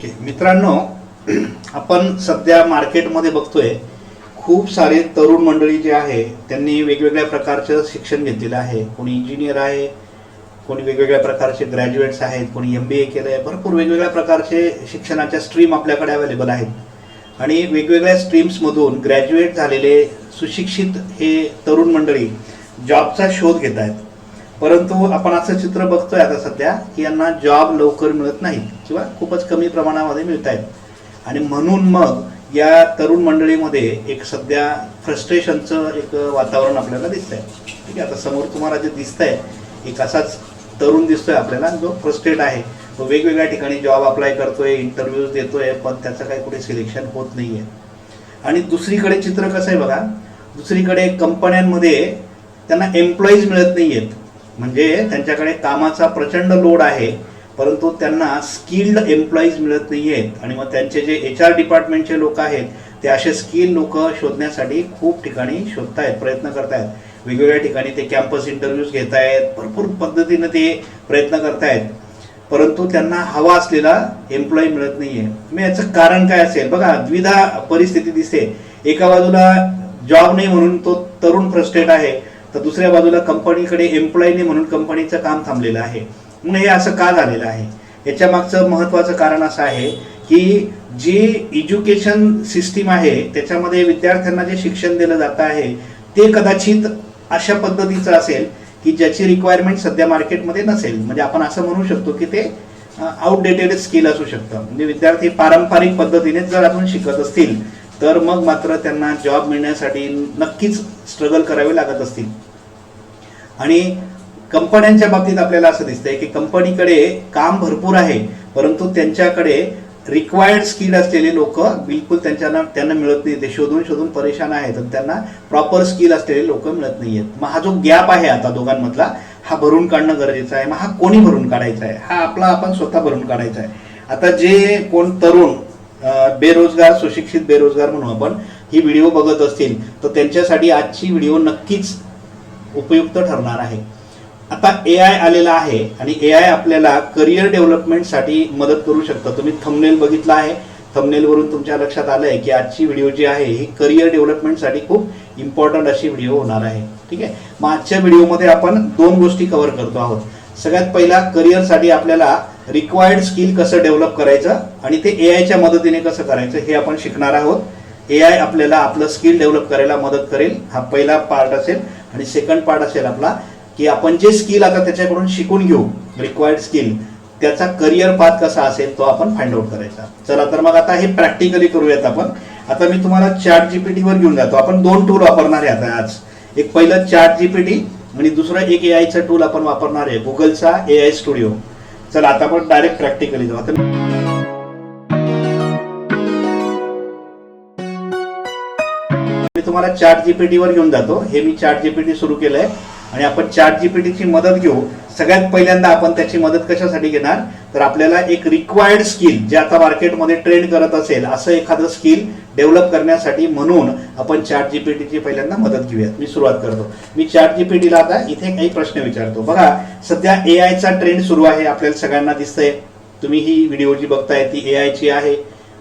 Okay. मित्रांनो आपण सध्या मार्केटमध्ये बघतोय खूप सारे तरुण मंडळी जे आहे त्यांनी वेगवेगळ्या प्रकारचं शिक्षण घेतलेलं आहे. कोणी इंजिनियर आहे कोणी वेगवेगळ्या प्रकारचे ग्रॅज्युएट्स आहेत कोणी एम बी ए केलं आहे भरपूर वेगवेगळ्या प्रकारचे शिक्षणाच्या स्ट्रीम आपल्याकडे अवेलेबल आहेत. आणि वेगवेगळ्या स्ट्रीम्समधून ग्रॅज्युएट झालेले सुशिक्षित हे तरुण मंडळी जॉबचा शोध घेत आहेत. परंतु आपण असं चित्र बघतोय आता सध्या की यांना जॉब लवकर मिळत नाहीत किंवा खूपच कमी प्रमाणामध्ये मिळत आहेत. आणि म्हणून मग या तरुण मंडळीमध्ये एक सध्या फ्रस्ट्रेशनचं एक वातावरण आपल्याला दिसतंय. ठीक आहे आता समोर तुम्हाला जे दिसतंय एक असाच तरुण दिसतोय आपल्याला जो फ्रस्ट्रेट आहे. तो वेगवेगळ्या ठिकाणी जॉब अप्लाय करतोय इंटरव्ह्यूज देतोय पण त्याचं काही कुठे सिलेक्शन होत नाही आहे आणि दुसरीकडे चित्र कसं आहे बघा दुसरीकडे कंपन्यांमध्ये त्यांना एम्प्लॉईज मिळत नाही आहेत म्हणजे त्यांच्याकडे कामाचा प्रचंड लोड आहे परंतु त्यांना स्किल्ड एम्प्लॉईज मिळत नाही आहेत आणि मग त्यांचे जे एच आर डिपार्टमेंटचे लोक आहेत ते असे स्किल लोक शोधण्यासाठी खूप ठिकाणी शोधतायत प्रयत्न करतायत. वेगवेगळ्या ठिकाणी ते कॅम्पस इंटरव्ह्यूज घेत आहेत भरपूर पद्धतीनं ते प्रयत्न करतायत. परंतु त्यांना हवा असलेला एम्प्लॉई मिळत नाहीये. मग याचं कारण काय असेल? बघा द्विधा परिस्थिती दिसते. एका बाजूला जॉब नाही म्हणून तो तरुण फ्रस्ट्रेट आहे. तर दुसऱ्या बाजूला कंपनीकडे एम्प्लॉईने म्हणून कंपनीचं काम थांबलेलं आहे. म्हणून हे असं का झालेलं आहे? याच्या मागचं महत्वाचं कारण असं आहे की जी एज्युकेशन सिस्टीम आहे त्याच्यामध्ये विद्यार्थ्यांना जे शिक्षण दिलं जात आहे ते कदाचित अशा पद्धतीचं असेल की ज्याची रिक्वायरमेंट सध्या मार्केटमध्ये नसेल. म्हणजे आपण असं म्हणू शकतो की ते आउटडेटेड स्किल असू शकतं. म्हणजे विद्यार्थी पारंपरिक पद्धतीने जर आपण शिकत असतील तर मग मात्र त्यांना जॉब मिळण्यासाठी नक्कीच स्ट्रगल करावे लागत असतील. आणि कंपन्यांच्या बाबतीत आपल्याला असं दिसतंय की कंपनीकडे काम भरपूर आहे परंतु त्यांच्याकडे रिक्वायर्ड स्किल असलेले लोक बिलकुल त्यांच्याना त्यांना मिळत नाही ते शोधून शोधून परेशान आहेत आणि त्यांना प्रॉपर स्किल असलेले लोक मिळत नाहीयेत. मग हा जो गॅप आहे आता दोघांमधला हा भरून काढणं गरजेचं आहे. मग हा कोणी भरून काढायचा आहे? हा आपला आपण स्वतः भरून काढायचा आहे. आता जे कोण तरुण बेरोजगार सुशिक्षित बेरोजगार म्हणून आपण ही व्हिडिओ बघत असतील तर त्यांच्यासाठी आजची व्हिडिओ नक्कीच उपयुक्त ठरणार आहे. आता ए आय आलेला आहे आणि ए आय आपल्याला करिअर डेव्हलपमेंटसाठी मदत करू शकतं. तुम्ही थंबनेल बघितला आहे. थंबनेलवरून तुमच्या लक्षात आलं आहे की आजची व्हिडिओ जी आहे ही करिअर डेव्हलपमेंटसाठी खूप इम्पॉर्टंट अशी व्हिडिओ होणार आहे. ठीक आहे? मग आजच्या व्हिडिओमध्ये आपण दोन गोष्टी कव्हर करतो आहोत. सगळ्यात पहिला करिअरसाठी आपल्याला रिक्वायर्ड स्किल कसं डेव्हलप करायचं आणि ते ए आयच्या मदतीने कसं करायचं हे आपण शिकणार आहोत. ए आय आपल्याला आपलं स्किल डेव्हलप करायला मदत करेल. हा पहिला पार्ट असेल. आणि सेकंड पार्ट असेल आपला की आपण जे स्किल आता त्याच्याकडून शिकून घेऊ रिक्वायर्ड स्किल त्याचा करिअर पाथ कसा असेल तो आपण फाइंड आउट करायचा. चला तर मग आता हे प्रॅक्टिकली करूयात आपण. आता मी तुम्हाला चार्ट जीपीटी वर घेऊन जातो. आपण दोन टूल वापरणार आहे आता आज. एक पहिलं चार्ट जीपीटी आणि दुसरं एक ए आयचं टूल आपण वापरणार आहे. गुगलचा ए आय स्टुडिओ चला आता आपण डायरेक्ट प्रॅक्टिकली जाऊ. आता मी तुम्हाला चार्ट जीपीटी वर घेऊन जातो. हे मी चार्ट जीपीटी सुरू केलंय. आणि आपण चॅट जीपीटीची मदत घेऊ. सगळ्यात पहिल्यांदा आपण त्याची मदत कशासाठी घेणार? तर आपल्याला एक रिक्वायर्ड स्किल जे आता मार्केटमध्ये ट्रेंड करत असेल असं एखादं स्किल डेव्हलप करण्यासाठी म्हणून आपण चॅट जीपीटीची पहिल्यांदा मदत घेऊयात. मी सुरुवात करतो. मी चॅट जीपीटीला आता इथे काही प्रश्न विचारतो. बघा सध्या ए आयचा ट्रेंड सुरू आहे आपल्याला सगळ्यांना दिसतंय. तुम्ही ही व्हिडिओ जी बघताय ती ए आयची आहे.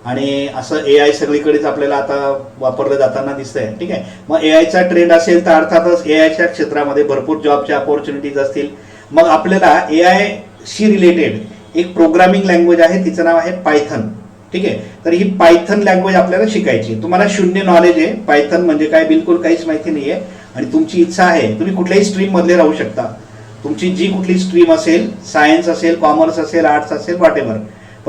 आणि असं ए आय सगळीकडेच आपल्याला आता वापरलं जाताना दिसतंय. ठीक आहे? मग ए आयचा ट्रेंड असेल तर अर्थातच ए आयच्या क्षेत्रामध्ये भरपूर जॉबच्या अपॉर्च्युनिटीज असतील. मग आपल्याला ए आय शी रिलेटेड एक प्रोग्रामिंग लँग्वेज आहे तिचं नाव आहे पायथन ठीक आहे? तर ही पायथन लँग्वेज आपल्याला शिकायची तुम्हाला शून्य नॉलेज आहे. पायथन म्हणजे काय? बिलकुल काहीच माहिती नाही आहे आणि तुमची इच्छा आहे. तुम्ही कुठल्याही स्ट्रीम मधले राहू शकता. तुमची जी कुठली स्ट्रीम असेल सायन्स असेल कॉमर्स असेल आर्ट्स असेल वॉट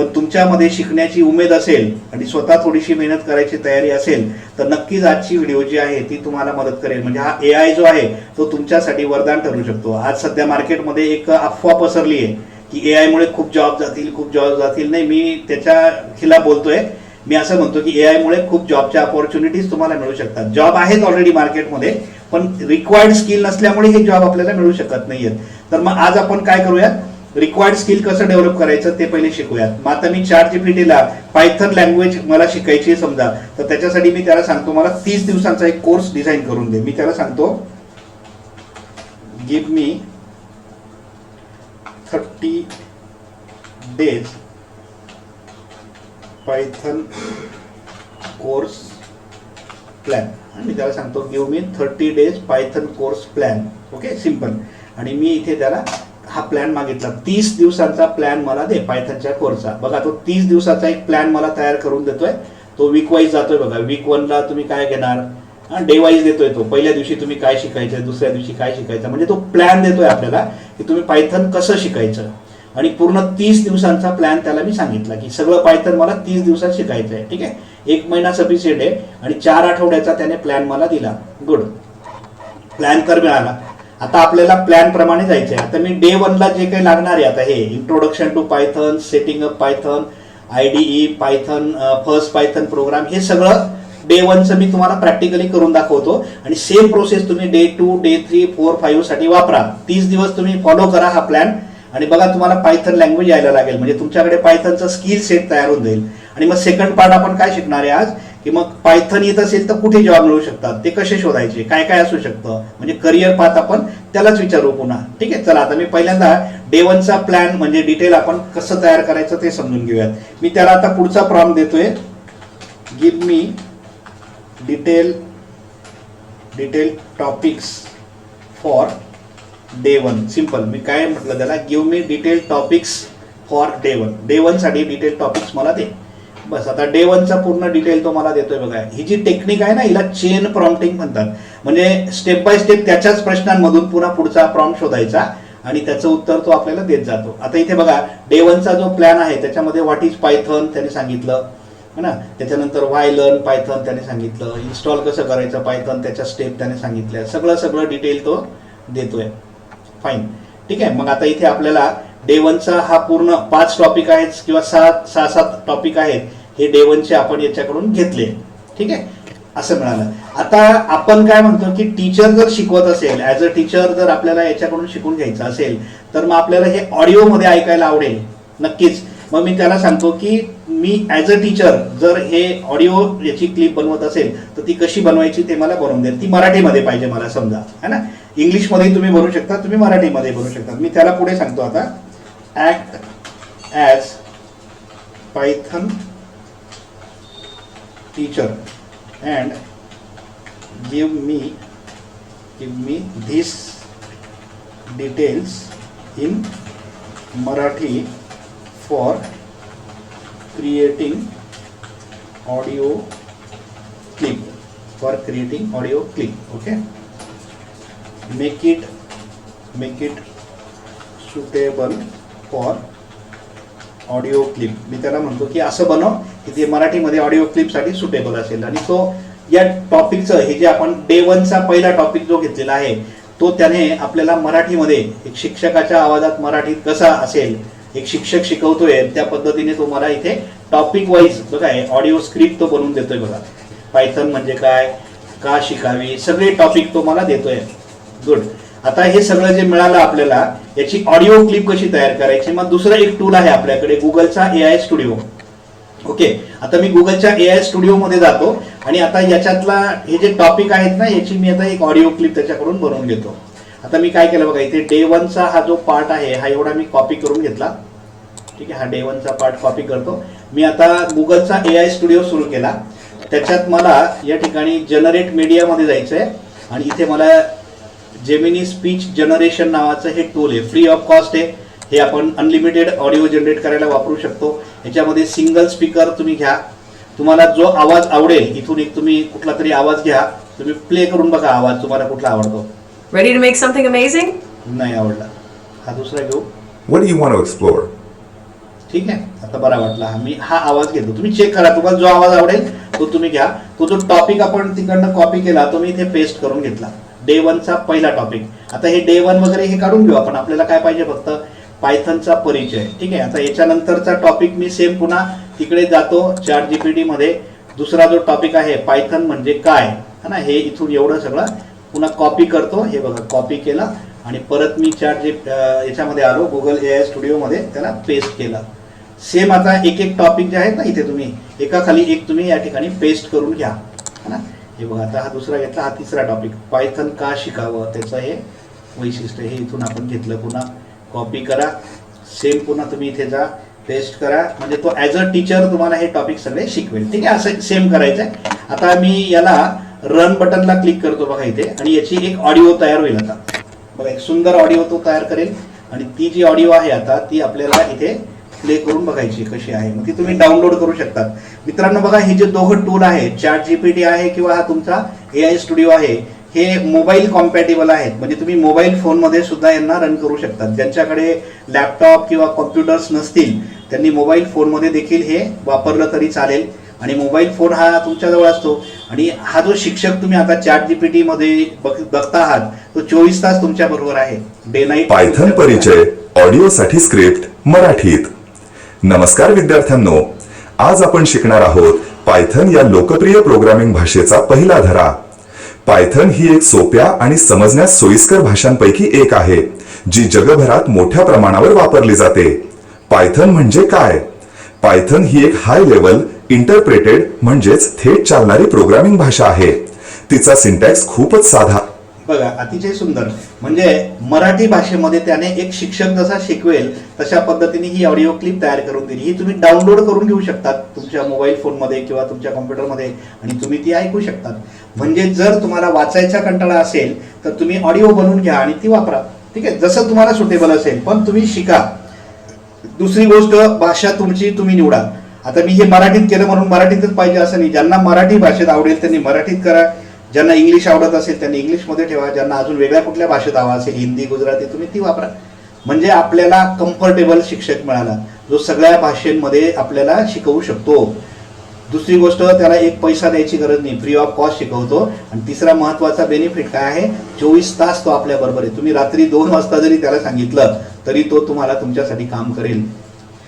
पण तुमच्यामध्ये शिकण्याची उमेद असेल आणि स्वतः थोडीशी मेहनत करायची तयारी असेल तर नक्कीच आजची व्हिडिओ जी आहे ती तुम्हाला मदत करेल. म्हणजे हा ए आय जो आहे तो तुमच्यासाठी वरदान ठरू शकतो. आज सध्या मार्केटमध्ये एक अफवा पसरली आहे की ए मुळे खूप जॉब जातील खूप जॉब जातील. नाही मी त्याच्या खिलाफ बोलतोय. मी असं म्हणतो की ए मुळे खूप जॉबच्या अपॉर्च्युनिटीज तुम्हाला मिळू शकतात. जॉब आहेत ऑलरेडी मार्केटमध्ये पण रिक्वायर्ड स्किल नसल्यामुळे हे जॉब आपल्याला मिळू शकत नाहीयेत. तर मग आज आपण काय करूयात? रिक्वायर्ड स्किल कसं डेव्हलप करायचं ते पहिले शिकूयात. मग आता मी चार जीपीटीला पायथन लँग्वेज मला शिकायची आहे समजा तर त्याच्यासाठी मी त्याला सांगतो मला तीस दिवसांचा एक कोर्स डिझाईन करून दे. मी त्याला सांगतो give me thirty days Python course plan मी त्याला सांगतो give me thirty days Python course plan okay simple आणि मी इथे त्याला हा प्लॅन मागितला. तीस दिवसांचा प्लॅन मला दे पायथनच्या कोर्सचा बघा तो तीस दिवसाचा एक प्लॅन मला तयार करून देतोय. तो वीक वाईज जातोय बघा. वीक वनला तुम्ही काय घेणार? डे वाईज देतोय तो. पहिल्या दिवशी तुम्ही काय शिकायचं? दुसऱ्या दिवशी काय शिकायचं? म्हणजे तो प्लॅन देतोय आपल्याला की तुम्ही पायथन कसं शिकायचं? आणि पूर्ण तीस दिवसांचा प्लॅन त्याला मी सांगितला की सगळं पायथन मला तीस दिवसात शिकायचं आहे. ठीक आहे? एक महिना सफिशियंट आहे. आणि चार आठवड्याचा त्याने प्लॅन मला दिला. गुड प्लॅन कर मिळाला. आता आपल्याला प्लॅन प्रमाणे जायचं आहे आता मी डे वनला जे काही लागणार आहे आता हे introduction to Python setting up Python I D Python first Python program हे सगळं डे वनचं मी तुम्हाला प्रॅक्टिकली करून दाखवतो. आणि सेम प्रोसेस तुम्ही day two day three four फाईव्हसाठी वापरा. तीस दिवस तुम्ही फॉलो करा हा प्लॅन आणि बघा तुम्हाला पायथन लँग्वेज यायला लागेल. म्हणजे तुमच्याकडे पायथनचा स्किल सेट तयार होऊन जाईल. आणि मग सेकंड पार्ट आपण काय शिकणार आहे आज? की मग पायथन येत असेल तर कुठे जॉब मिळू शकतात? ते कसे शोधायचे? काय काय असू शकतं? म्हणजे करिअर पाथ आपण त्यालाच विचारू पुन्हा. ठीक आहे? चला आता मी पहिल्यांदा डे वनचा प्लॅन म्हणजे डिटेल आपण कसं तयार करायचं ते समजून घेऊयात. मी त्याला आता पुढचा प्रॉम देतोय. Give me detail detail topics for day one simple मी काय म्हटलं त्याला? Give me detail topics for day one day वनसाठी detail topics मला दे. बस आता डे वनचा पूर्ण डिटेल तो मला देतोय बघा. ही जी टेक्निक आहे ना हिला चेन प्रॉम्प्टिंग म्हणतात. म्हणजे स्टेप बाय स्टेप त्याच्याच प्रश्नांमधून पुन्हा पुढचा प्रॉम्प्ट शोधायचा आणि त्याचं उत्तर तो आपल्याला देत जातो. आता इथे बघा डे वनचा जो प्लॅन आहे त्याच्यामध्ये व्हॉट इज पायथन त्याने सांगितलं. है ना? त्याच्यानंतर वाय लर्न पायथन त्याने सांगितलं. इन्स्टॉल कसं करायचं पायथन त्याच्या स्टेप त्याने सांगितल्या. सगळं सगळं डिटेल तो देतोय. फाईन ठीक आहे मग आता इथे आपल्याला डे वनचा हा पूर्ण पाच टॉपिक आहेत किंवा सात सहा सात टॉपिक आहेत. हे डेवनचे आपण याच्याकडून घेतले. ठीक आहे? असं मिळालं. आता आपण काय म्हणतो की टीचर जर शिकवत असेल ऍज अ टीचर जर आपल्याला याच्याकडून शिकून घ्यायचं असेल तर मग आपल्याला हे ऑडिओमध्ये ऐकायला आवडेल. नक्कीच. मग मी त्याला सांगतो की मी ॲज अ टीचर जर हे ऑडिओ याची क्लिप बनवत असेल तर ती कशी बनवायची ते मला बनवून देईल ती मराठीमध्ये पाहिजे मला समजा. है ना? इंग्लिशमध्ये तुम्ही बनवू शकता तुम्ही मराठीमध्ये बनवू शकता. मी त्याला पुढे सांगतो आता. Act as Python teacher and give me give me this details in Marathi for creating audio clip for creating audio clip okay make it make it suitable for audio clip मी त्याला म्हणतो की असं बनव की ते मराठीमध्ये ऑडिओ क्लिपसाठी सुटेबल असेल. आणि तो या टॉपिकचं हे जे आपण डे वनचा पहिला टॉपिक जो घेतलेला आहे तो त्याने आपल्याला मराठीमध्ये एक शिक्षकाच्या आवाजात मराठीत कसा असेल एक शिक्षक शिकवतोय त्या पद्धतीने तो मला इथे टॉपिक वाईज बघा ऑडिओ स्क्रिप्ट तो बनवून देतोय बघा. पायथन म्हणजे काय का शिकावी सगळे टॉपिक तो मला देतोय. गुड आता हे सगळं जे मिळालं आपल्याला याची ऑडिओ क्लिप कशी तयार करायची? मग दुसरं एक टूल आहे आपल्याकडे गुगलचा ए आय स्टुडिओ ओके आता मी गुगलच्या ए आय स्टुडिओमध्ये जातो आणि आता याच्यातला हे जे टॉपिक आहेत ना याची मी आता एक ऑडिओ क्लिप त्याच्याकडून बनवून घेतो. आता मी काय केलं बघा इथे डे वनचा हा जो पार्ट आहे हा एवढा मी कॉपी करून घेतला. ठीक आहे हा डे वनचा पार्ट कॉपी करतो. मी आता गुगलचा ए आय स्टुडिओ सुरू केला. त्याच्यात मला या ठिकाणी जनरेट मीडियामध्ये जायचं आहे आणि इथे मला जेमिनी स्पीच जनरेशन नावाचं हे टूल आहे फ्री ऑफ कॉस्ट आहे. हे आपण अनलिमिटेड ऑडिओ जनरेट करायला वापरू शकतो. ह्याच्यामध्ये सिंगल स्पीकर तुम्ही घ्या. तुम्हाला जो आवाज आवडेल इथून एक तुम्ही कुठला तरी आवाज घ्या. तुम्ही प्ले करून बघा आवाज तुम्हाला कुठला आवडतो. Ready to make something amazing? नाही आवडला. हा दुसरा घेऊ. What do you want to explore? ठीक आहे. आता बरा वाटला. हा मी हा आवाज घेतो. तुम्ही चेक करा. तुम्हाला जो आवाज आवडेल तो तुम्ही घ्या. तो जो टॉपिक आपण तिकडनं कॉपी केला तो मी इथे पेस्ट करून घेतला. डे वनचा पहिला टॉपिक आता हे डे वन वगैरे हे काढून घेऊ आपण. आपल्याला काय पाहिजे फक्त? पायथनचा परिचय. ठीक आहे? आता याच्यानंतरचा टॉपिक मी सेम पुन्हा तिकडे जातो चार जीपीटी मध्ये. दुसरा जो टॉपिक आहे पायथन म्हणजे काय? है ना? हे इथून एवढं सगळं पुन्हा कॉपी करतो. हे बघा कॉपी केला आणि परत मी चार जी याच्यामध्ये आलो गुगल ए आय स्टुडिओमध्ये त्याला पेस्ट केला. सेम आता एक एक टॉपिक जे आहेत ना इथे तुम्ही एका खाली एक तुम्ही या ठिकाणी पेस्ट करून घ्या. है ना? हे बघा आता हा दुसरा घेतला हा तिसरा टॉपिक पायथन का शिकावं? त्याचं हे वैशिष्ट्य हे इथून आपण घेतलं पुन्हा. कॉपी करा. सेम पुन्हा तुम्ही इथे जा. टेस्ट करा. म्हणजे तो ॲज अ टीचर तुम्हाला हे टॉपिक सगळे शिकवेल. ठीक आहे? असं सेम करायचं आहे आता मी याला रन बटनला क्लिक करतो बघा इथे. आणि याची एक ऑडिओ तयार होईल आता. बघा एक सुंदर ऑडिओ तो तयार करेल. आणि ती जी ऑडिओ आहे आता ती आपल्याला इथे प्ले करून बघायची कशी आहे. मग ती तुम्ही डाउनलोड करू शकतात. मित्रांनो बघा हे जे दोघं टूल आहे चॅट जीपीटी आहे किंवा हा तुमचा ए आय स्टुडिओ आहे हे मोबाईल कॉम्पॅटेबल आहेत. म्हणजे तुम्ही मोबाईल फोनमध्ये सुद्धा यांना रन करू शकतात. ज्यांच्याकडे लॅपटॉप किंवा कॉम्प्युटर्स नसतील त्यांनी मोबाईल फोनमध्ये देखील हे वापरलं तरी चालेल. आणि मोबाईल फोन हा तुमच्याजवळ असतो. आणि हा जो शिक्षक तुम्ही आता चॅट जीपीटी मध्ये बघ- बघता आहात तो चोवीस तास तुमच्या बरोबर आहे. डे नाईट पायथन परिचय ऑडिओसाठी स्क्रिप्ट मराठीत. नमस्कार विद्यार्थ्यांनो. आज आपण शिकणार आहोत पायथन या लोकप्रिय प्रोग्रामिंग भाषेचा पहिला धडा. पायथन ही एक सोप्या आणि समजण्यास सोयीस्कर भाषांपैकी एक आहे जी जगभरात मोठ्या प्रमाणावर वापरली जाते. पायथन म्हणजे काय? पायथन ही एक हाय लेवल इंटरप्रेटेड म्हणजेच थेट चालणारी प्रोग्रामिंग भाषा आहे. तिचा सिंटॅक्स खूपच साधा बघा अतिशय सुंदर. म्हणजे मराठी भाषेमध्ये त्याने एक शिक्षक जसा शिकवेल तशा पद्धतीने ही ऑडिओ क्लिप तयार करून दिली. ही तुम्ही डाउनलोड करून घेऊ शकतात तुमच्या मोबाईल फोनमध्ये किंवा तुमच्या कॉम्प्युटरमध्ये आणि तुम्ही ती ऐकू शकतात. म्हणजे जर तुम्हाला वाचायचा कंटाळा असेल तर तुम्ही ऑडिओ बनवून घ्या आणि ती वापरा. ठीक आहे? जसं तुम्हाला सुटेबल असेल पण तुम्ही शिका. दुसरी गोष्ट भाषा तुमची तुम्ही निवडा. आता मी हे मराठीत केलं म्हणून मराठीतच पाहिजे असं नाही. ज्यांना मराठी भाषेत आवडेल त्यांनी मराठीत करा. ज्यांना इंग्लिश आवडत असेल त्यांनी इंग्लिशमध्ये ठेवा. ज्यांना अजून वेगळ्या कुठल्या भाषेत हवा असेल हिंदी गुजराती तुम्ही ती वापरा. म्हणजे आपल्याला कम्फर्टेबल शिक्षक मिळाला जो सगळ्या भाषेमध्ये आपल्याला शिकवू शकतो. दुसरी गोष्ट त्याला एक पैसा द्यायची गरज नाही. फ्री ऑफ कॉस्ट शिकवतो. आणि तिसरा महत्त्वाचा बेनिफिट काय आहे? चोवीस तास तो आपल्या बरोबर आहे. तुम्ही रात्री दोन वाजता जरी त्याला सांगितलं तरी तो तुम्हाला तुमच्यासाठी काम करेल.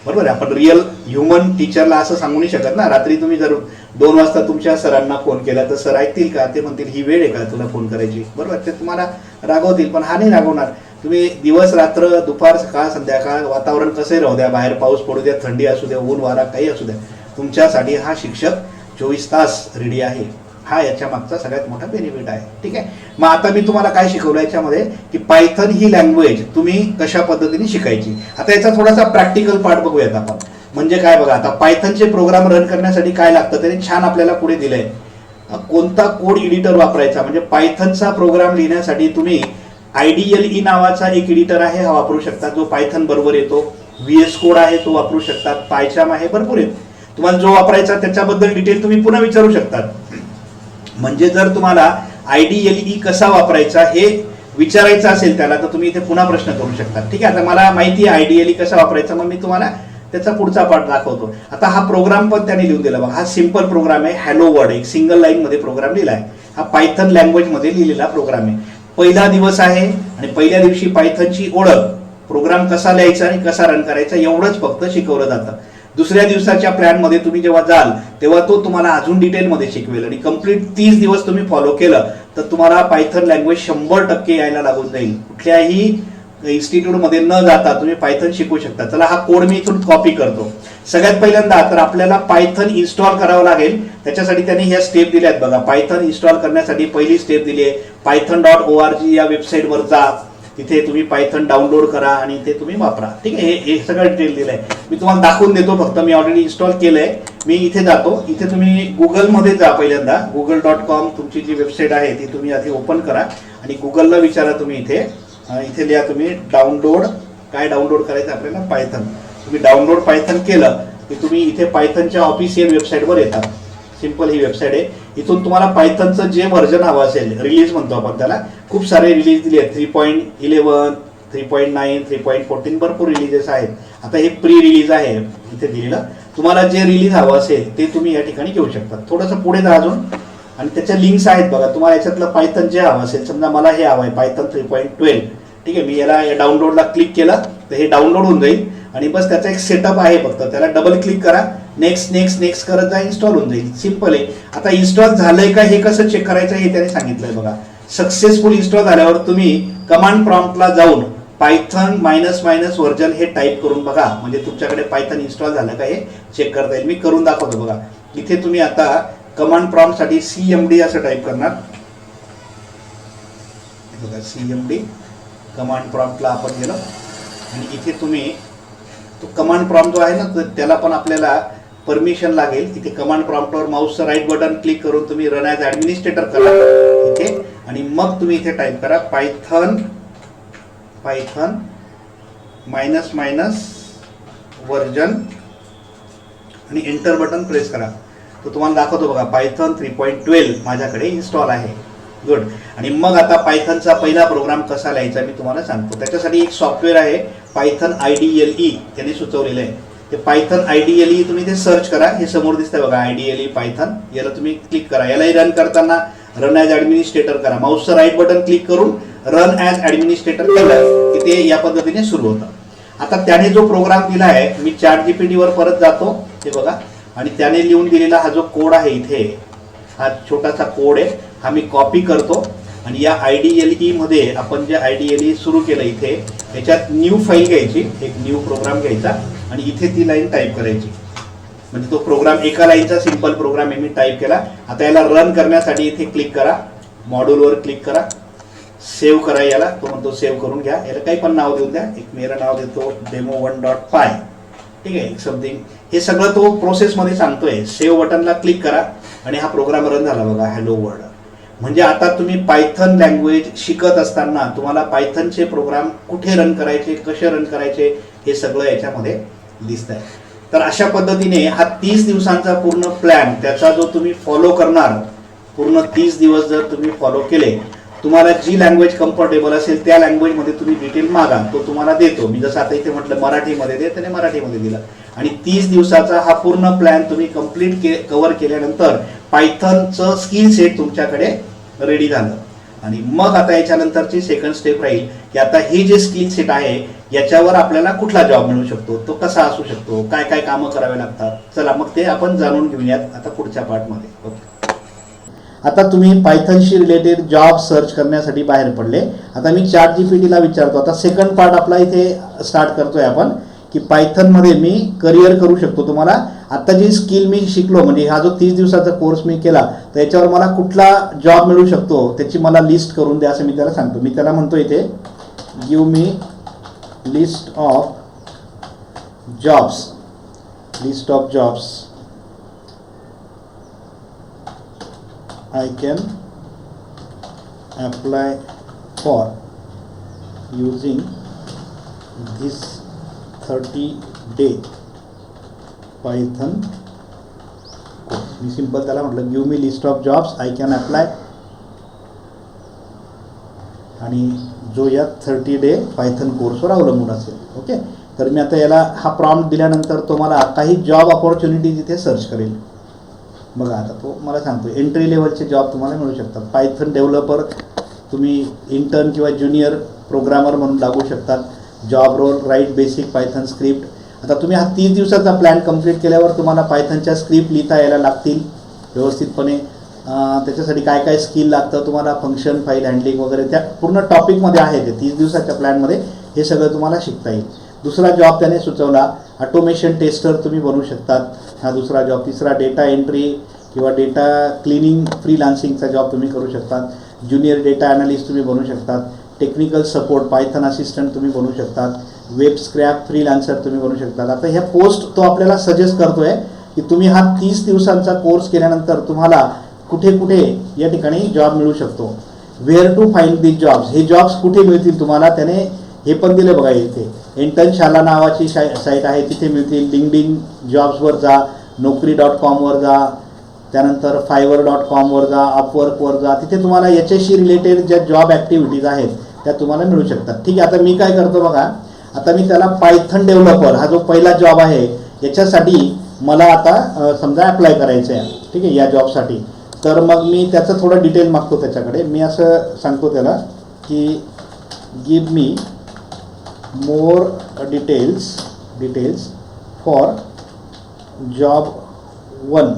बरोबर आहे? आपण रिअल ह्युमन टीचरला असं सांगू नाही शकत ना. रात्री तुम्ही जर दोन वाजता तुमच्या सरांना फोन केला तर सर ऐकतील का? ते म्हणतील ही वेळ आहे का तुला फोन करायची? बरोबर ते तुम्हाला रागवतील पण हा नाही रागवणार. तुम्ही दिवस रात्र दुपार सकाळ संध्याकाळ वातावरण कसंही राहू द्या? बाहेर पाऊस पडू द्या थंडी असू द्या ऊन वारा काही असू द्या. तुमच्यासाठी हा शिक्षक चोवीस तास रेडी आहे. हा याच्या मागचा सगळ्यात मोठा बेनिफिट आहे. ठीक आहे? मग आता मी तुम्हाला काय शिकवलं याच्यामध्ये? की पायथन ही लँग्वेज तुम्ही कशा पद्धतीने शिकायची? आता याचा थोडासा प्रॅक्टिकल पार्ट बघूयात आपण. म्हणजे काय बघा आता पायथनचे प्रोग्राम रन करण्यासाठी काय लागतं? त्याने छान आपल्याला पुढे दिलंय. कोणता कोड एडिटर वापरायचा? म्हणजे पायथनचा प्रोग्राम लिहिण्यासाठी तुम्ही आयडीएल ई नावाचा एक एडिटर आहे हा वापरू शकता. जो पायथन बरोबर येतो. व्ही एस कोड आहे तो वापरू शकतात पायचाम आहे भरपूर आहेत. तुम्हाला जो वापरायचा त्याच्याबद्दल डिटेल तुम्ही पुन्हा विचारू शकतात. म्हणजे जर तुम्हाला आयडीएलई कसा वापरायचा हे विचारायचं असेल त्याला तर तुम्ही इथे पुन्हा प्रश्न करू शकता. ठीक आहे आता मला माहिती आहे आयडीएलई कसा वापरायचा मग मी तुम्हाला त्याचा पुढचा पार्ट दाखवतो. आता हा प्रोग्राम पण त्याने लिहून दिला. बघा हा सिंपल प्रोग्राम आहे हॅलो वर्ड एक सिंगल लाईन मध्ये प्रोग्राम लिहिला आहे. हा पायथन लँग्वेजमध्ये लिहिलेला प्रोग्राम आहे. पहिला दिवस आहे आणि पहिल्या दिवशी पायथनची ओळख. प्रोग्राम कसा लिहायचा आणि कसा रन करायचा एवढंच फक्त शिकवलं जातं. दुसऱ्या दिवसाच्या प्लॅनमध्ये तुम्ही जेव्हा जाल तेव्हा तो तुम्हाला अजून डिटेलमध्ये शिकवेल. आणि कंप्लीट तीस दिवस तुम्ही फॉलो केलं तर तुम्हाला पायथन लँग्वेज शंभर टक्के यायला लागून जाईल. कुठल्याही इन्स्टिट्यूटमध्ये न जाता तुम्ही पायथन शिकू शकता. चला हा कोड मी इथून कॉपी करतो. सगळ्यात पहिल्यांदा तर आपल्याला पायथन इन्स्टॉल करावं लागेल. त्याच्यासाठी त्यांनी ह्या स्टेप दिल्या आहेत बघा. पायथन इन्स्टॉल करण्यासाठी पहिली स्टेप दिली आहे. Python dot O R G या वेबसाईटवर जा. तिथे तुम्ही पायथन डाउनलोड करा आणि ते तुम्ही वापरा. ठीक आहे? हे हे सगळं डिटेल दिलंय. मी तुम्हाला दाखवून देतो. फक्त मी ऑलरेडी इन्स्टॉल केलंय. मी इथे जातो. इथे तुम्ही गुगलमध्ये जा पहिल्यांदा. गुगल डॉट कॉम तुमची जी वेबसाईट आहे ती तुम्ही आधी ओपन करा. आणि गुगलला विचारा तुम्ही इथे. इथे लिहा तुम्ही डाउनलोड काय डाउनलोड करायचं आपल्याला? पायथन तुम्ही डाउनलोड पायथन केलं की तुम्ही इथे पायथनच्या ऑफिशियल वेबसाईटवर येतात सिंपल ही वेबसाईट आहे. इथून तुम्हाला पायथनचं जे व्हर्जन हवं असेल रिलीज म्हणतो आपण त्याला खूप सारे रिलीज दिले आहेत. Three point eleven three point nine three point fourteen भरपूर रिलीजेस आहेत. आता हे प्री रिलीज आहे इथे दिलेलं. तुम्हाला जे रिलीज हवं असेल ते तुम्ही या ठिकाणी घेऊ शकता. थोडंसं पुढे जा अजून. आणि त्याच्या लिंक्स आहेत बघा. तुम्हाला याच्यातलं पायथन जे हवं असेल समजा मला हे हवं आहे पायथन थ्री पॉईंट ट्वेल्व ठीक आहे मी याला या डाउनलोडला क्लिक केलं तर हे डाउनलोड होऊन जाईल. आणि बस त्याचा एक सेटअप आहे फक्त. त्याला डबल क्लिक करा. नेक्स्ट नेक्स्ट नेक्स्ट करत जा इन्स्टॉल होऊन जाईल. सिंपल आहे. आता इन्स्टॉल झालंय का हे कसं चेक करायचं हे त्याने सांगितलंय बघा. सक्सेसफुल इन्स्टॉल झाल्यावर तुम्ही कमांड प्रॉम्प्टला जाऊन पायथन मायनस मायनस व्हर्जन हे टाईप करून बघा. म्हणजे तुमच्याकडे पायथन इन्स्टॉल झालं का हे चेक करता येईल. मी करून दाखवतो बघा. इथे तुम्ही आता कमांड प्रॉम्प्टसाठी सी एम डी असं टाईप करणार. बघा सी एम डी कमांड प्रॉम्प्टला आपण गेलो. आणि इथे तुम्ही तो कमांड प्रॉम्प्ट जो आहे ना तर त्याला पण आपल्याला परमिशन लागेल. इथे कमांड प्रॉम्प्टवर माऊसचं राईट बटन क्लिक करून तुम्ही रन ॲज ॲडमिनिस्ट्रेटर करा. इथे. आणि मग तुम्ही इथे टाईप करा Python Python minus minus version आणि एंटर बटन प्रेस करा. तो तुम्हाला दाखवतो बघा पायथन थ्री पॉईंट ट्वेल्व माझ्याकडे इन्स्टॉल आहे. गुड आणि मग आता पायथनचा पहिला प्रोग्राम कसा लिहायचा मी तुम्हाला सांगतो. त्याच्यासाठी एक सॉफ्टवेअर आहे Python I D L E त्यांनी सुचवलेलं आहे. ते Python I D L E तुम्ही ते सर्च करा. हे समोर दिसतंय बघा I D L E Python याला तुम्ही क्लिक करा. यालाही रन करताना रन ॲज ॲडमिनिस्ट्रेटर करा. माऊसचं राईट बटन क्लिक करून रन ॲज ॲडमिनिस्ट्रेटर केलं की ते या पद्धतीने सुरू होतं. आता त्याने जो प्रोग्राम दिला आहे मी चार जी पी टीवर परत जातो. ते बघा. आणि त्याने लिहून दिलेला हा जो कोड आहे इथे हा छोटासा कोड आहे हा मी कॉपी करतो. आणि या आय डी एल ई मध्ये आपण जे आय डी एल ई सुरू केलं इथे याच्यात न्यू फाईल घ्यायची एक न्यू प्रोग्राम घ्यायचा आणि इथे ती लाईन टाईप करायची. म्हणजे तो प्रोग्राम एका लाईनचा सिंपल प्रोग्राम आहे मी टाईप केला. आता याला रन करण्यासाठी इथे क्लिक करा. मॉड्यूलवर क्लिक करा. सेव्ह करा याला. तो म्हणतो सेव्ह करून घ्या. याला काही पण नाव देऊन द्या. एक मेरा नाव देतो. Demo one dot py. ठीक आहे? समथिंग. हे सगळं तो प्रोसेसमध्ये सांगतोय. सेव्ह बटनला क्लिक करा आणि हा प्रोग्राम रन झाला बघा हॅलो वर्ड म्हणजे आता तुम्ही पायथन लँग्वेज शिकत असताना तुम्हाला पायथनचे प्रोग्राम कुठे रन करायचे कसे रन करायचे हे सगळं याच्यामध्ये दिसत आहे तर अशा पद्धतीने हा तीस दिवसांचा पूर्ण प्लॅन त्याचा जो तुम्ही फॉलो करणार पूर्ण तीस दिवस जर तुम्ही फॉलो केले तुम्हाला जी लँग्वेज कम्फर्टेबल असेल त्या लँग्वेजमध्ये तुम्ही डिटेल मागा. तो तुम्हाला देतो. मी जसं आता इथे म्हटलं मराठीमध्ये दे त्याने मराठीमध्ये दिलं. आणि तीस दिवसाचा हा पूर्ण प्लॅन तुम्ही कंप्लीट के कव्हर केल्यानंतर पायथनचं स्किल सेट तुमच्याकडे रेडी झालं. आणि मग आता याच्यानंतरची सेकंड स्टेप राहील की आता हे जे स्किल सेट आहे याच्यावर आपल्याला कुठला जॉब मिळू शकतो? तो कसा असू शकतो? काय काय कामं करावे लागतात? चला मग ते आपण जाणून घेऊयात आता पुढच्या पार्टमध्ये ओके आता तुम्ही पायथनशी रिलेटेड जॉब सर्च करण्यासाठी बाहेर पडले. आता मी चार जी पी टीला विचारतो. आता सेकंड पार्ट आपला इथे स्टार्ट करतोय आपण की पायथनमध्ये मी करिअर करू शकतो तुम्हाला. आता जी स्किल मी शिकलो म्हणजे हा जो तीस दिवसाचा कोर्स मी केला तर याच्यावर मला कुठला जॉब मिळू शकतो त्याची मला लिस्ट करून द्या असं मी त्याला सांगतो. मी त्याला म्हणतो इथे give me list of jobs list of jobs I can apply for using this 30 day Python course. मी सिंपल त्याला म्हटलं give me list of jobs I can apply आणि जो या थर्टी डे पायथन कोर्सवर अवलंबून असेल ओके तर मी आता याला हा प्रॉम्प्ट दिल्यानंतर तो मला काही जॉब ऑपॉर्च्युनिटीज तिथे सर्च करेल. बघा आता तो मला सांगतो एंट्री लेवलचे जॉब तुम्हाला मिळू शकतात. पायथन डेव्हलपर तुम्ही इंटर्न किंवा ज्युनियर प्रोग्रामर म्हणून लागू शकतात. Job role write basic Python script आता तुम्ही हा तीस दिवसाचा प्लॅन कंप्लीट केल्यावर तुम्हाला पायथनच्या स्क्रिप्ट लिहिता यायला लागतील व्यवस्थितपणे. त्याच्यासाठी काय काय स्किल लागतं तुम्हाला फंक्शन फाईल हँडलिंग वगैरे त्या पूर्ण टॉपिकमध्ये आहे ते तीस दिवसाच्या प्लॅनमध्ये हे सगळं तुम्हाला शिकता येईल. दुसरा जॉब त्याने सुचवला ऑटोमेशन टेस्टर तुम्ही बनू शकतात. हा दुसरा जॉब तिसरा डेटा एंट्री किंवा डेटा क्लिनिंग फ्रीलान्सिंगचा जॉब तुम्ही करू शकतात. ज्युनियर डेटा ॲनालिस्ट तुम्ही बनू शकतात. टेक्निकल सपोर्ट पायथन असिस्टंट तुम्ही बनू शकतात. वेब स्क्रॅप फ्रीलान्सर तुम्ही बनू शकतात. आता ह्या पोस्ट तो आपल्याला सजेस्ट करतोय की तुम्ही हा तीस दिवसांचा कोर्स केल्यानंतर तुम्हाला कुठे कुठे या ठिकाणी जॉब मिळू शकतो. Where to find this jobs हे जॉब्स कुठे मिळतील तुम्हाला? त्याने हे पण दिले बघा इथे. इंटर्नशाला शाला नावाची साईट आहे तिथे मिळतील लिंकडिन जॉब्सवर जा नोकरी डॉट कॉमवर जा त्यानंतर फायवर डॉट कॉमवर जा अपवर्कवर जा. तिथे तुम्हाला याच्याशी रिलेटेड ज्या जॉब ॲक्टिव्हिटीज आहेत त्या तुम्हाला मिळू शकतात. ठीक आहे आता मी काय करतो बघा. आता मी त्याला पायथन डेव्हलपर हा जो पहिला जॉब आहे याच्यासाठी मला आता समजा अप्लाय करायचं आहे ठीक आहे या जॉबसाठी तर मग मी त्याचं थोडं डिटेल मागतो त्याच्याकडे. मी असं सांगतो त्याला की give me more details details for job one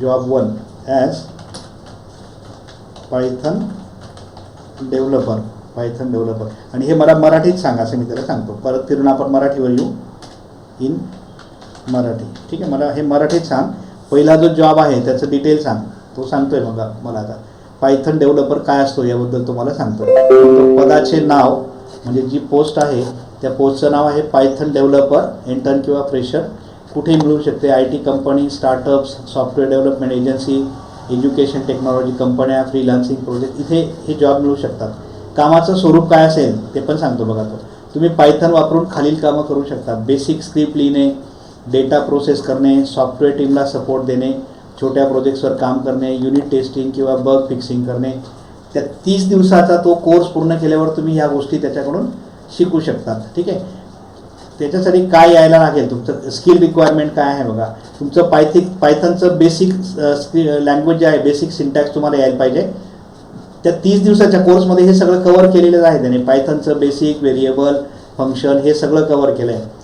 job one as Python developer Python developer आणि हे मला मराठीत सांगा असं मी त्याला सांगतो. परत फिरून आपण मराठीवर येऊ. इन मराठी. ठीक आहे मला हे मराठीत सांग. पहिला जो जॉब आहे त्याचं डिटेल सांग. तो सांगतोय मग मला आता. पायथन डेव्हलपर काय असतो याबद्दल तुम्हाला सांगतो पदाचे नाव म्हणजे जी पोस्ट आहे त्या पोस्टचं नाव आहे पायथन डेव्हलपर इंटर्न किंवा फ्रेशर कुठे मिळू शकते. I T company startups software development agency education technology कंपन्या फ्रीलान्सिंग प्रोजेक्ट इथे हे जॉब मिळू शकतात. कामाचं स्वरूप काय असेल ते पण सांगतो बघा तो. तुम्ही पायथन वापरून खालील कामं करू शकता बेसिक स्क्रिप्ट लिहिणे डेटा प्रोसेस करणे सॉफ्टवेअर टीमला सपोर्ट देणे छोट्या प्रोजेक्ट्सवर काम करणे युनिट टेस्टिंग किंवा बग फिक्सिंग करणे. त्या तीस दिवसाचा तो कोर्स पूर्ण केल्यावर तुम्ही ह्या गोष्टी त्याच्याकडून शिकू शकतात. ठीक आहे? त्याच्यासाठी काय यायला लागेल? तुमचं स्किल रिक्वायरमेंट काय आहे बघा? तुमचं पायथिक पायथनचं बेसिक लँग्वेज जे आहे बेसिक सिंटॅक्स तुम्हाला यायला पाहिजे. त्या तीस दिवसाच्या कोर्समध्ये हे सगळं कवर केलेलं आहे त्याने. पायथनचं बेसिक व्हेरिएबल फंक्शन हे सगळं कवर केलं आहे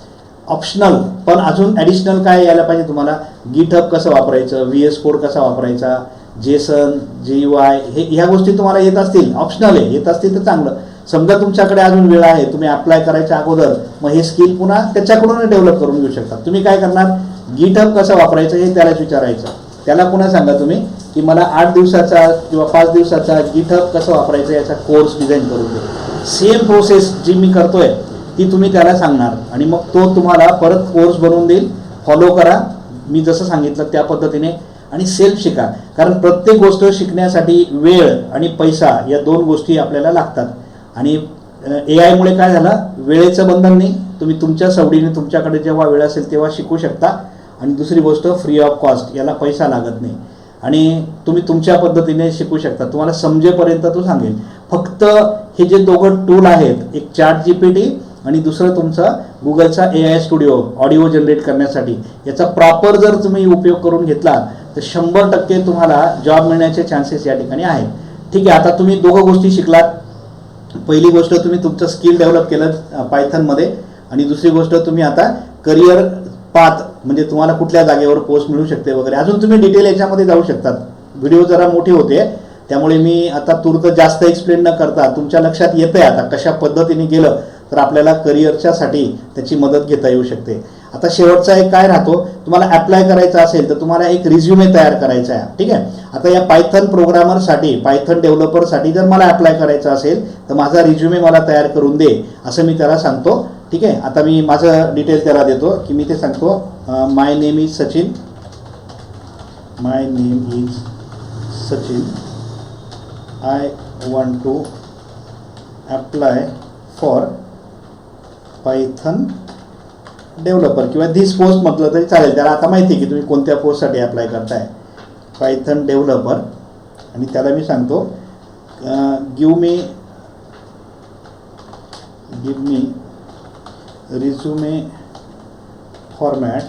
ऑप्शनल पण अजून ॲडिशनल काय यायला पाहिजे तुम्हाला? गिटहब कसं वापरायचं? व्ही एस कोड कसा वापरायचा? जेसन जी वाय हे ह्या गोष्टी तुम्हाला येत असतील ऑप्शनल आहे येत असतील तर चांगलं. समजा तुमच्याकडे अजून वेळ आहे तुम्ही अप्लाय करायच्या अगोदर मग हे स्किल पुन्हा त्याच्याकडून डेव्हलप करून घेऊ शकता. तुम्ही काय करणार? गिटअप कसं वापरायचं हे त्यालाच विचारायचं. त्याला पुन्हा सांगा तुम्ही की मला आठ दिवसाचा किंवा पाच दिवसाचा गिटअप कसं वापरायचं याचा कोर्स डिझाईन करून दे. सेम प्रोसेस जी मी करतोय ती तुम्ही त्याला सांगणार. आणि मग तो तुम्हाला परत कोर्स बनवून देईल. फॉलो करा. मी जसं सांगितलं त्या पद्धतीने आणि सेल्फ शिका. कारण प्रत्येक गोष्ट शिकण्यासाठी वेळ आणि पैसा या दोन गोष्टी आपल्याला लागतात. आणि ए आयमुळे काय झालं? वेळेचं बंधन नाही. तुम्ही तुमच्या सवडीने तुमच्याकडे जेव्हा वेळ असेल तेव्हा शिकू शकता. आणि दुसरी गोष्ट फ्री ऑफ कॉस्ट याला पैसा लागत नाही. आणि तुम्ही तुमच्या पद्धतीने शिकू शकता. तुम्हाला समजेपर्यंत तो सांगेल. फक्त हे जे दोघं टूल आहेत एक चॅट जी पी टी आणि दुसरं तुमचं गुगलचा A I studio audio generate करण्यासाठी. याचा प्रॉपर जर तुम्ही उपयोग करून घेतला तर शंभर टक्के तुम्हाला जॉब मिळण्याचे चान्सेस या ठिकाणी आहेत. ठीक आहे आता तुम्ही दोघं गोष्टी शिकलात. पहिली गोष्ट तुम्ही तुमचं स्किल डेव्हलप केलं पायथनमध्ये आणि दुसरी गोष्ट तुम्ही आता करिअर पाथ म्हणजे तुम्हाला कुठल्या जागेवर पोस्ट मिळू शकते वगैरे. अजून तुम्ही डिटेल याच्यामध्ये जाऊ शकतात. व्हिडिओ जरा मोठे होते. त्यामुळे मी आता तूर्त जास्त एक्सप्लेन न करता तुमच्या लक्षात येतंय आता कशा पद्धतीने गेलं तर आपल्याला करिअरच्यासाठी त्याची मदत घेता येऊ शकते. आता शेवटचा एक काय राहतो? तुम्हाला अप्लाय करायचा असेल तर तुम्हाला एक रिझ्युमे तयार करायचा आहे. ठीक आहे? आता या पायथन प्रोग्रामरसाठी पायथन डेव्हलपरसाठी जर मला अप्लाय करायचं असेल तर माझा रिझ्युमे मला तयार करून दे असं मी त्याला सांगतो. ठीक आहे? आता मी माझं डिटेल त्याला देतो की मी ते सांगतो. My name is Sachin my name is Sachin I want to apply for Python developer किंवा धीस पोस्ट म्हटलं तरी चालेल. त्याला आता माहिती आहे की तुम्ही कोणत्या पोस्टसाठी अप्लाय करताय. पायथन डेव्हलपर आणि त्याला मी सांगतो give me give me resume format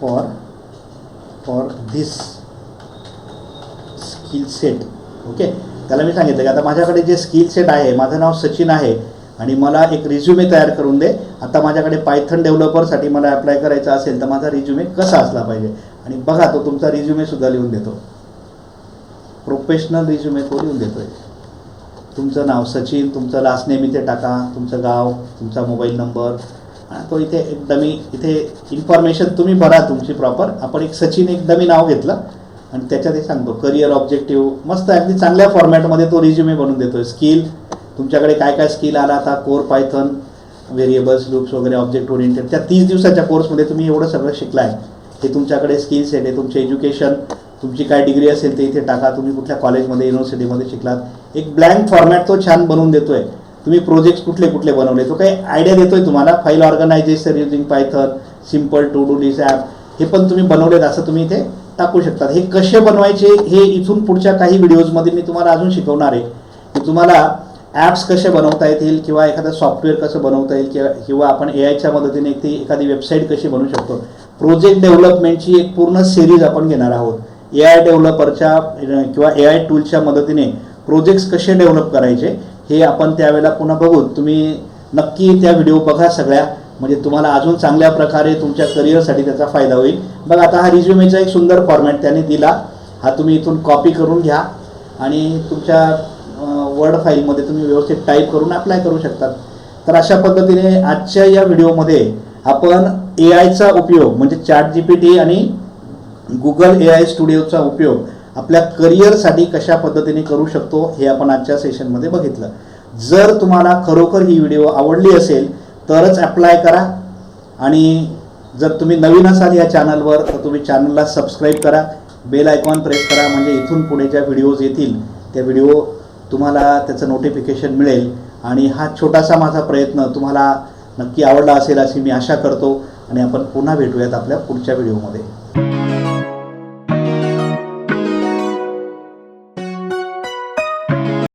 for for this skill set okay त्याला मी सांगितलं की आता माझ्याकडे जे स्किल सेट आहे माझं नाव सचिन आहे. आणि मला एक रिझ्युमे तयार करून दे. आता माझ्याकडे पायथन डेव्हलपरसाठी मला अप्लाय करायचं असेल तर माझा रिझ्युमे कसा असला पाहिजे? आणि बघा तो तुमचा रिझ्युमेसुद्धा लिहून देतो. प्रोफेशनल रिझ्युमे तो लिहून देतो आहे तुमचं नाव सचिन तुमचं लास्ट नेम इथे टाका तुमचं गाव तुमचा मोबाईल नंबर आणि तो इथे एकदमी इथे इन्फॉर्मेशन तुम्ही भरा तुमची प्रॉपर आपण एक सचिन एकदमी नाव घेतलं आणि त्याच्यात हे सांगतो. करिअर ऑब्जेक्टिव्ह मस्त अगदी चांगल्या फॉर्मॅटमध्ये तो रिझ्युमे बनवून देतोय. स्किल तुमच्याकडे काय काय स्किल आला आता? कोर पायथन व्हेरिएबल्स लूप्स वगैरे ऑब्जेक्ट ओरिएंटेड त्या तीस दिवसाच्या कोर्समध्ये तुम्ही एवढं सगळं शिकलाय. हे तुमच्याकडे स्किल सेट आहे तुमचे एज्युकेशन तुमची काय डिग्री असेल ते इथे टाका. तुम्ही कुठल्या कॉलेजमध्ये युनिव्हर्सिटीमध्ये शिकलात. एक ब्लँक फॉर्मॅट तो छान बनवून देतोय. तुम्ही प्रोजेक्ट्स कुठले कुठले बनवले? तो काही आयडिया देतोय तुम्हाला. File organization using Python simple to do list app हे पण तुम्ही बनवलेत असं तुम्ही इथे टाकू शकतात हे कसे बनवायचे? हे इथून पुढच्या काही व्हिडिओजमध्ये मी तुम्हाला अजून शिकवणार आहे. की तुम्हाला ॲप्स कसे बनवता येतील किंवा एखादं सॉफ्टवेअर कसं बनवता येईल किंवा किंवा आपण ए आयच्या मदतीने एक ती एखादी वेबसाईट कशी बनवू शकतो? प्रोजेक्ट डेव्हलपमेंटची एक पूर्ण सिरीज आपण घेणार आहोत. ए आय डेव्हलपरच्या किंवा ए आय टूलच्या मदतीने प्रोजेक्ट्स कसे डेव्हलप करायचे हे आपण त्यावेळेला पुन्हा बघू तुम्ही नक्की त्या व्हिडिओ बघा सगळ्या. म्हणजे तुम्हाला अजून चांगल्या प्रकारे तुमच्या करिअरसाठी त्याचा फायदा होईल. बघा आता हा रिझ्युमेचा एक सुंदर फॉर्मॅट त्याने दिला. हा तुम्ही इथून कॉपी करून घ्या. आणि तुमच्या वर्ड फाईलमध्ये तुम्ही व्यवस्थित टाईप करून अप्लाय करू शकतात. तर अशा पद्धतीने आजच्या या व्हिडिओमध्ये आपण ए आयचा उपयोग म्हणजे चॅट जी पी टी आणि गुगल ए आय स्टुडिओचा उपयोग आपल्या करिअरसाठी कशा पद्धतीने करू शकतो हे आपण आजच्या सेशनमध्ये बघितलं. जर तुम्हाला खरोखर ही व्हिडिओ आवडली असेल तरच अप्लाय करा. आणि जर तुम्ही नवीन असाल या चॅनलवर तर तुम्ही चॅनलला सबस्क्राईब करा. बेल आयकॉन प्रेस करा म्हणजे इथून पुढे ज्या व्हिडिओज येतील त्या व्हिडिओ तुम्हाला त्याचं नोटिफिकेशन मिळेल. आणि हा छोटासा माझा प्रयत्न तुम्हाला नक्की आवडला असेल अशी मी आशा करतो. आणि आपण पुन्हा भेटूयात आपल्या पुढच्या व्हिडिओमध्ये